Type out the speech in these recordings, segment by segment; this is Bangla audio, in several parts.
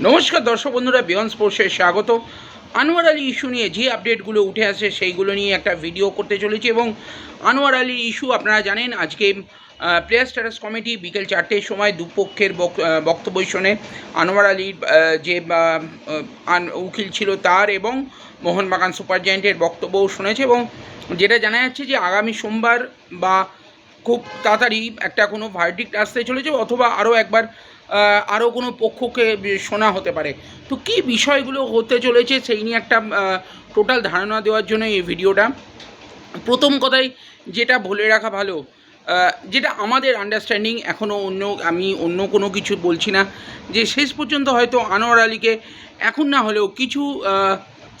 নমস্কার দর্শক বন্ধুরা, বিয়ন্ড স্পোর্টসে স্বাগত। আনোয়ার আলী ইস্যু নিয়ে যে আপডেটগুলো উঠে আসে, সেইগুলো নিয়ে একটা ভিডিও করতে চলেছি এবং আনোয়ার আলীর ইস্যু আপনারা জানেন, আজকে প্লেয়ার স্ট্যাটাস কমিটি বিকেল চারটের সময় দুপক্ষের বক- বক্তব্য শোনে। আনোয়ার আলীর যে উকিল ছিল তার এবং মোহনবাগান সুপার বক্তব্যও শুনেছে এবং যেটা জানা যাচ্ছে যে আগামী সোমবার বা খুব তাড়াতাড়ি একটা কোনো ভার্ডিক্ট আসতে চলেছে অথবা আরও একবার আরও কোনো পক্ষকে শোনা হতে পারে। তো কী বিষয়গুলো হতে চলেছে সেই নিয়ে একটা টোটাল ধারণা দেওয়ার জন্য এই ভিডিওটা। প্রথম কথাই যেটা বলে রাখা ভালো যেটা আমাদের আন্ডারস্ট্যান্ডিং এখনও অন্য, আমি অন্য কোনো কিছু বলছি না, যে শেষ পর্যন্ত হয়তো আনোয়ার আলীকে এখন না হলেও কিছু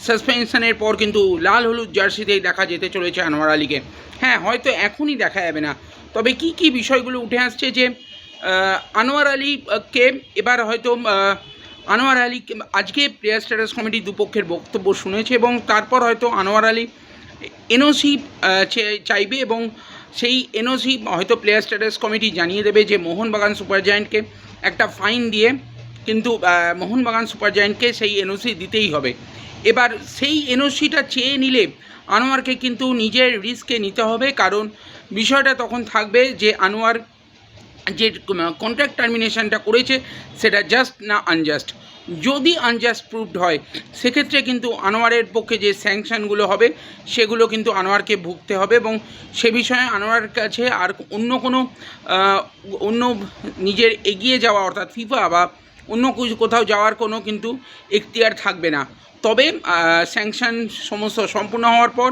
সাসপেনশনের পর কিন্তু লাল হলুদ জার্সিতেই দেখা যেতে চলেছে আনোয়ার আলীকে। হ্যাঁ হয়তো এখনই দেখা যাবে না। তবে কি কি বিষয়গুলো উঠে আসছে যে আনোয়ার আলীকে এবার হয়তো আনোয়ার আলী আজকে প্লেয়ার স্ট্যাটাস কমিটি দুপক্ষের বক্তব্য শুনেছে এবং তারপর হয়তো আনোয়ার আলী এনওসি চাইবে এবং সেই এনওসি হয়তো প্লেয়ার স্ট্যাটাস কমিটি জানিয়ে দেবে যে মোহনবাগান সুপার জায়েন্টকে একটা ফাইন দিয়ে কিন্তু মোহনবাগান সুপার জায়েন্টকে সেই এনওসি দিতেই হবে। এবার সেই এনওসিটা চেয়ে নিলে আনোয়ারকে কিন্তু নিজের রিস্কে নিতে হবে, কারণ বিষয়টা তখন থাকবে যে আনোয়ার যে কন্ট্রাক্ট টার্মিনেশনটা করেছে, সেটা জাস্ট না আনজাস্ট যদি আনজাস্ট প্রুভড হয়, সেক্ষেত্রে কিন্তু আনোয়ারের পক্ষে যে স্যাংশনগুলো হবে, সেগুলো কিন্তু আনোয়ারকে ভুগতে হবে এবং সে বিষয়ে আনোয়ারের কাছে আর অন্য কোনো অন্য নিজের এগিয়ে যাওয়া অর্থাৎ ফিফা বা অন্য কোথাও যাওয়ার কোনো কিন্তু এখতিয়ার থাকবে না। তবে স্যাংশন সমস্ত সম্পূর্ণ হওয়ার পর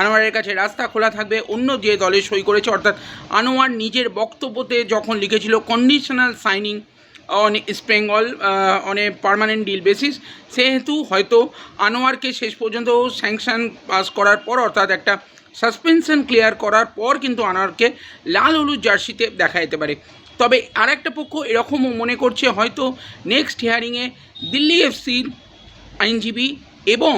আনোয়ারের কাছে রাস্তা খোলা থাকবে। অন্য যে দলে সই করেছে, অর্থাৎ আনোয়ার নিজের বক্তব্যতে যখন লিখেছিল conditional signing on East Bengal on a permanent deal basis সেহেতু হয়তো আনোয়ারকে শেষ পর্যন্ত স্যাংশন পাস করার পর, অর্থাৎ একটা সাসপেনশন ক্লিয়ার করার পর কিন্তু আনোয়ারকে লাল হলুদ জার্সিতে দেখা যেতে পারে। তবে আরেকটা পক্ষ এরকমও মনে করছে, হয়তো নেক্সট হিয়ারিংয়ে দিল্লি এফসির আইনজীবী এবং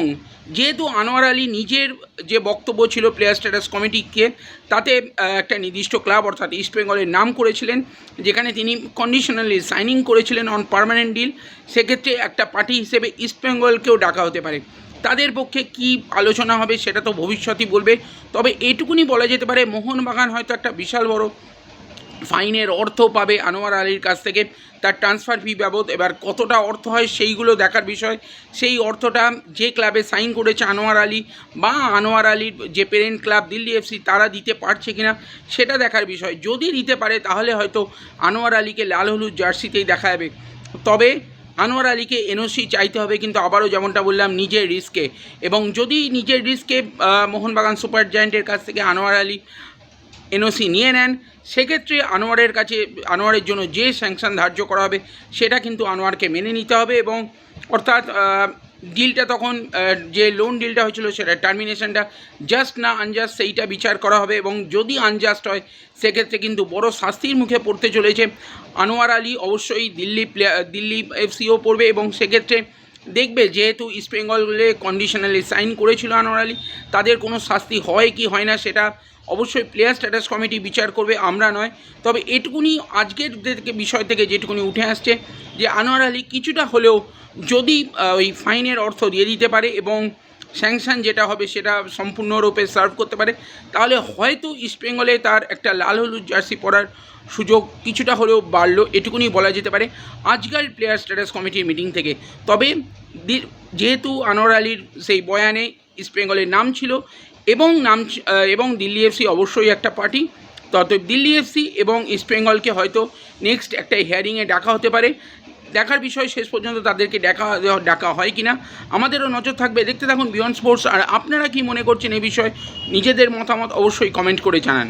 যেহেতু আনোয়ার আলী নিজের যে বক্তব্য ছিল প্লেয়ার স্ট্যাটাস কমিটিকে তাতে একটা নির্দিষ্ট ক্লাব অর্থাৎ ইস্ট বেঙ্গলের নাম করেছিলেন, যেখানে তিনি কন্ডিশনালি সাইনিং করেছিলেন অন পার্মানেন্ট ডিল সেক্ষেত্রে একটা পার্টি হিসেবে ইস্ট বেঙ্গলকেও ডাকা হতে পারে। তাদের পক্ষে কি আলোচনা হবে সেটা তো ভবিষ্যতই বলবে, তবে এটুকুনি বলা যেতে পারে, মোহনবাগান হয়তো একটা বিশাল বড় ফাইনের অর্থ পাবে আনোয়ার আলীর কাছ থেকে। তার ট্রান্সফার ফি বাবদ এবার কতটা অর্থ হয় সেইগুলো দেখার বিষয়। সেই অর্থটা যে ক্লাবে সাইন করেছে আনোয়ার আলী বা আনোয়ার আলীর যে পেরেন্ট ক্লাব দিল্লি এফসি তারা দিতে পারছে কিনা সেটা দেখার বিষয়। যদি দিতে পারে তাহলে হয়তো আনোয়ার আলীকে লাল হলুদ জার্সিতেই দেখা যাবে। তবে আনোয়ার আলীকে এনওসি চাইতে হবে কিন্তু আবারও যেমনটা বললাম নিজের রিস্কে এবং যদি নিজের রিস্কে মোহনবাগান সুপার জায়েন্টের কাছ থেকে আনোয়ার আলী এনওসি নিয়ে নেন, সেক্ষেত্রে আনোয়ারের কাছে, আনোয়ারের জন্য যে স্যাংশন ধার্য করা হবে, সেটা কিন্তু আনোয়ারকে মেনে নিতে হবে এবং অর্থাৎ ডিলটা তখন যে লোন ডিলটা হয়েছিল সেটা টার্মিনেশনটা জাস্ট না আনজাস্ট সেইটা বিচার করা হবে এবং যদি আনজাস্ট হয়, সেক্ষেত্রে কিন্তু বড় শাস্তির মুখে পড়তে চলেছে। আনোয়ার আলী অবশ্যই দিল্লি প্লে- দিল্লি এফসিও পড়বে এবং সেক্ষেত্রে দেখবে যেহেতু ইস্ট বেঙ্গলে কন্ডিশনালি সাইন করেছিল আনোয়ার আলী তাদের কোনো শাস্তি হয় কি হয় না সেটা অবশ্যই প্লেয়ার স্ট্যাটাস কমিটি বিচার করবে, আমরা নয়। তবে এটুকুনি আজকের বিষয় থেকে যেটুকুনি উঠে আসছে যে আনোয়ার আলী কিছুটা হলেও যদি ওই ফাইনের অর্থ দিয়ে দিতে পারে এবং স্যাংশন যেটা হবে সেটা সম্পূর্ণরূপে সার্ভ করতে পারে। তাহলে হয়তো ইস্টবেঙ্গলে তার একটা লাল হলুদ জার্সি পরার সুযোগ কিছুটা হলেও বাড়লো, এটুকুনি বলা যেতে পারে আজকাল প্লেয়ার স্ট্যাটাস কমিটির মিটিং থেকে। তবে যেহেতু আনোয়ার আলীর সেই বয়ানে ইস্টবেঙ্গলের নাম ছিল এবং নাম এবং দিল্লি এফসি অবশ্যই একটা পার্টি তত দিল্লি এফসি এবং ইস্টবেঙ্গলকে হয়তো নেক্সট একটা হিয়ারিংয়ে ডাকা হতে পারে। দেখার বিষয় শেষ পর্যন্ত তাদেরকে দেখা ডাকা হয় কিনা? আমাদেরও নজর থাকবে। দেখতে থাকুন বিয়ন্ড স্পোর্টস আর আপনারা কি মনে করছেন এ বিষয়ে? নিজেদের মতামত অবশ্যই কমেন্ট করে জানান।